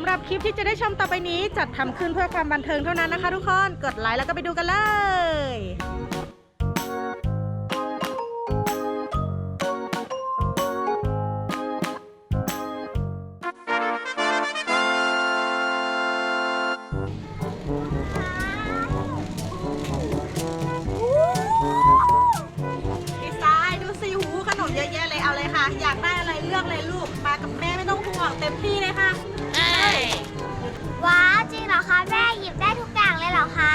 ำหรับคลิปที่จะได้ชมต่อไปนี้ จัดทำขึ้นเพื่อความบันเทิงเท่านั้นนะคะทุกคน กดไลค์แล้วก็ไปดูกันเลยดีไซน์ดูสิหูขนมเยอะแยะเลยเอาเลยค่ะ อยากได้อะไรเลือกเลยลูกมากับแม่ไม่ต้องห่วงเต็มที่เลยค่ะ ว้าวจริงเหรอคะแม่หยิบได้ทุกอย่างเลยเหรอคะ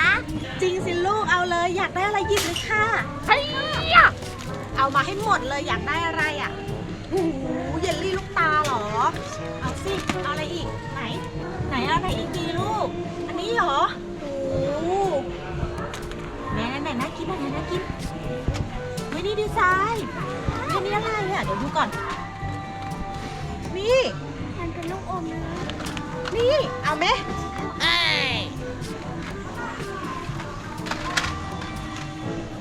จริงสิลูกเอาเลย อยากได้อะไรหยิบเลยค่ะเอามาให้หมดเลยอยากได้อะไรอะหูเยลลี่ลูกตาเหรอ เอาสิ เอาอะไรอีก ไหน ไหนเอาอะไรอีกดีลูก อันนี้เหรอโอ้ไหนไหนไหนน่ากินไหนน่ากินเฮ้ยนี่ดีไซน์อันนี้อะไรอะเดี๋ยวดูก่อนนี่ นี่เอาไหม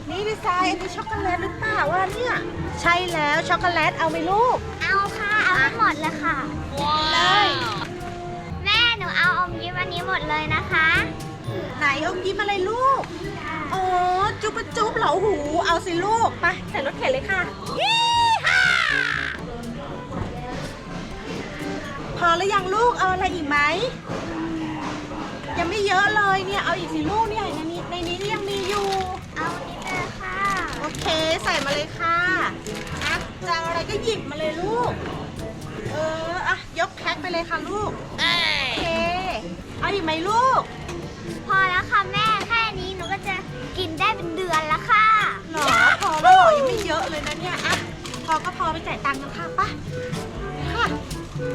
นี่ดีไซน์อันนี้ช็อกโกแลตหรือเปล่าวะเนี่ยใช่แล้วช็อกโกแลตเอาไหมลูก เอาค่ะ เอาให้หมดเลยค่ะเลยแม่หนูเอาอมยิ้มอันนี้หมดเลยนะคะ ไหนอมยิ้มอะไรลูกอ๋อจุ๊บปะจุ๊บเหรอหูเอาสิลูกไปใส่รถเข็นเลยค่ะ พอแล้วยังลูกเอาอะไรอีกไหมยังไม่เยอะเลยเนี่ยเอาอีกสิลูกเนี่ยในนี้ในนี้ยังมีอยู่ เอาอันนี้เลยค่ะโอเคใส่มาเลยค่ะอะจะเอาอะไรก็หยิบมาเลยลูก เอออะยกแพ็คไปเลยค่ะลูกโอเคเอาอีกไหมลูกพอแล้วค่ะแม่แค่นี้หนูก็จะกินได้เป็นเดือนแล้วค่ะ หรอพอแล้วเหรอยังไม่เยอะเลยนะเนี่ยอะพอก็พอไปจ่ายตังค์กันค่ะไป่ะ ว้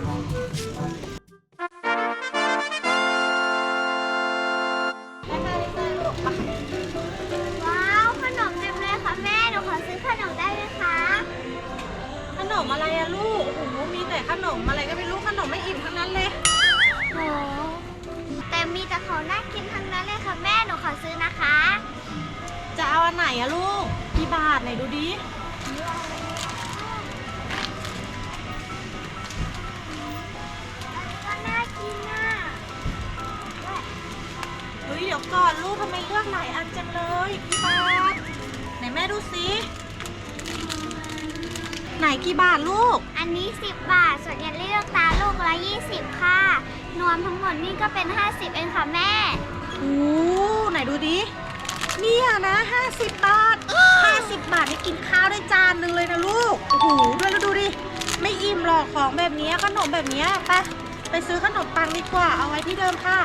าว ขนมเต็มเลยค่ะแม่ หนูขอซื้อขนมได้ไหมคะ ขนมอะไรอะลูกโอ้โหมีแต่ขนมอะไรก็ไม่รู้ขนมไม่อิ่มทั้งนั้นเลย โห แต่มีแต่ของน่ากินทั้งนั้นเลยค่ะแม่ หนูขอซื้อนะคะ จะเอาอันไหนอะลูกกี่บาทไหนดูดิ ก่อนลูกทำไมเลือกหลายอันจังเลยกี่บาทไหนแม่ดูสิไหนกี่บาทลูก อันนี้ 10 บาท ส่วนเยลลี่ลูกตาลูกละ20 ค่ะรวมทั้งหมดนี่ก็เป็น 50 เองค่ะแม่โอ้ไหนดูดิ เนี่ยนะ 50 บาท 50 บาทนี่กินข้าวได้จานหนึ่งเลยนะลูก โอ้โหด้วยแล้วดูดิ ไม่อิ่มหรอกของแบบเนี้ยขนมแบบเนี้ยไปไปซื้อขนมปังดีกว่า เอาไว้ที่เดิมค่ะ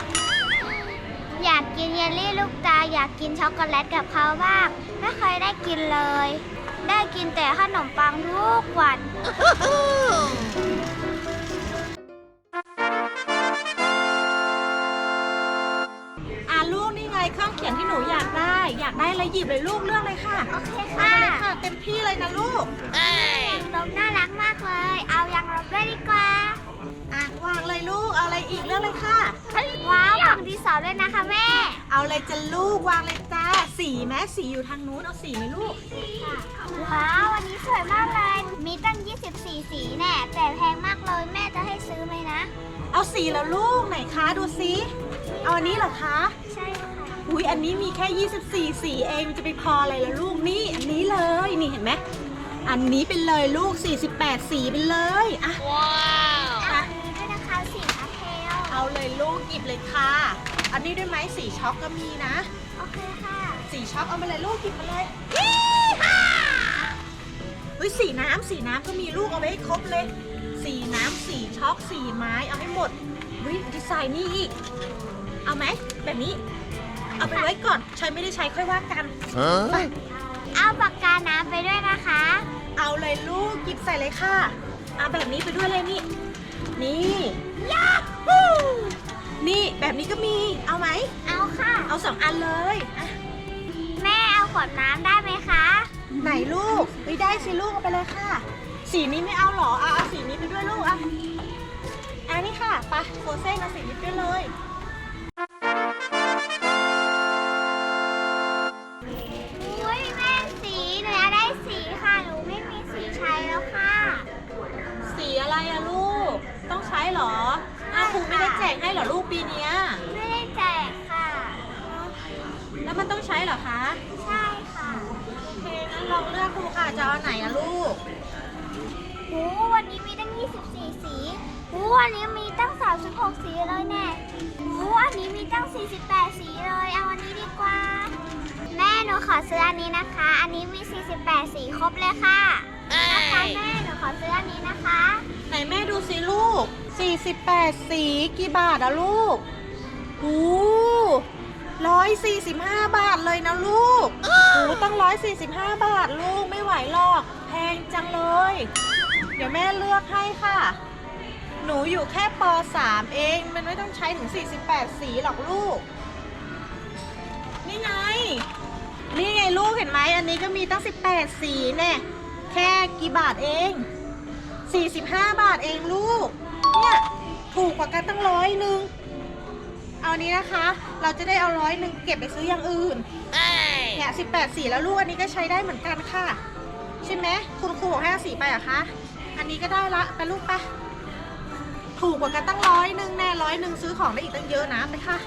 อยากกินเยลลี่ลูกตา อยากกินช็อกโกแลตกับเขาบ้างไม่เคยได้กินเลย ได้กินแต่ขนมปังทุกวัน อะลูกนี่ไงเครื่องเขียนที่หนูอยากได้ อยากได้อะไรหยิบเลยลูกเลือกเลยค่ะโอเคเอาค่ะเลยค่ะ เต็มที่เลยนะลูกยังลมน่ารักมากเลย เอายังลมด้วยดีกว่า อะวางเลยลูก เอาอะไรอีกเลือกเลยค่ะว้าวข องดีสอด้วยนะคะแม่ เอาอะไรจะลูกวางเลยจ้า สีแม้สีอยู่ทางนู้นเอาสีไหมลูก ว้าววันนี้สวยมากเลย มีตั้ง 24 สีแน่ แต่แพงมากเลยแม่จะให้ซื้อไหมนะ เอาสีแล้วลูกไหนคะดูสิเอาอันนี้เหรอคะ ใช่ค่ะ อุ้ยอันนี้มีแค่ 24 สีเองจะไปพออะไรละลูกนี่อันนี้เลยนี่เห็นไหมอันนี้เป็นเลยลูก 48 สีไปเลยอะเอาอันนี้ด้วยนะคะสีพาสเทล เอาเลยลูกหยิบเลยค่ะ อันนี้ด้วยไหมสีช็อกก็มีนะ โอเคค่ะ สีช็อกเอามาเลยลูกหยิบมาเลยเฮ้ยสีน้ำสีน้ำก็มีลูกเอาไว้ให้ครบเลย สีน้ำสีช็อกสีไม้เอาให้หมดเฮ้ยดีไซน์นี่อีก เอาไหมแบบนี้ เอาไปไว้ก่อนใช้ไม่ได้ใช้ค่อยว่ากันไปเอาปากกาน้ำไปด้วยนะคะ เอาเลยลูกหยิบใส่เลยค่ะเอาแบบนี้ไปด้วยเลยนี่ นี่ยาฮู นี่แบบนี้ก็มี เอาไหม เอาค่ะ เอาสองอันเลยอะแม่เอาขวดน้ำได้ไหมคะ ไหนลูกไม่ได้สิลูกเอาไปเลยค่ะ สีนี้ไม่เอาเหรอ เอาเอาสีนี้ไปด้วยลูกอะอันนี้ค่ะไปโฟเซ่เอาสีนี้ไปด้วยเลย อุ้ยแม่สีหนูอยากได้สีค่ะ หนูไม่มีสีใช้แล้วค่ะ สีอะไรอะลูก ต้องใช้เหรอ อะหูรูไม่ได้แจกให้เหรอลูกปีเนี้ยไม่ได้แจกค่ะ แล้วมันต้องใช้เหรอคะ ใช่ค่ะ โอเคงั้นลองเลือกดูค่ะ จะเอาไหนอะลูกโหวันนี้มีตั้ง 24 สีโหวันนี้มีตั้ง 36 สีเลยแน่โหอันนี้มีตั้ง 48 สีเลย เอาอันนี้ดีกว่า แม่หนูขอซื้ออันนี้นะคะ อันนี้มี 48 สีครบเลยค่ะ นะคะแม่หนู ขอซื้ออันนี้นะคะ ไหนแม่ดูสิลูก 48 สีกี่บาทอะลูกหูร้อยสี่สิบห้าบาทเลยนะลูกหูตั้งร้อยสี่สิบห้าบาทลูกไม่ไหวหรอก แพงจังเลย เดี๋ยวแม่เลือกให้ค่ะ หนูอยู่แค่ป .3 เอง มันไม่ต้องใช้ถึง 48 สีหรอกลูก นี่ไง นี่ไงลูกเห็นไหม อันนี้ก็มีตั้ง 18 สีแน่ แค่กี่บาทเอง 45 บาทเองลูก เนี่ยถูกกว่ากันตั้งร้อยหนึ่ง เอาอันนี้นะคะ เราจะได้เอาร้อยหนึ่งเก็บไปซื้ออย่างอื่นเนี่ย18สีแล้วลูกอันนี้ก็ใช้ได้เหมือนกันค่ะ ใช่ไหมคุณครูบอกให้เอาสีไปเหรอะคะ อันนี้ก็ได้ละไปลูกไปะถูกกว่ากันตั้งร้อยหนึ่งแน่ร้อยหนึ่งซื้อของได้อีกตั้งเยอะนะไปค่ะ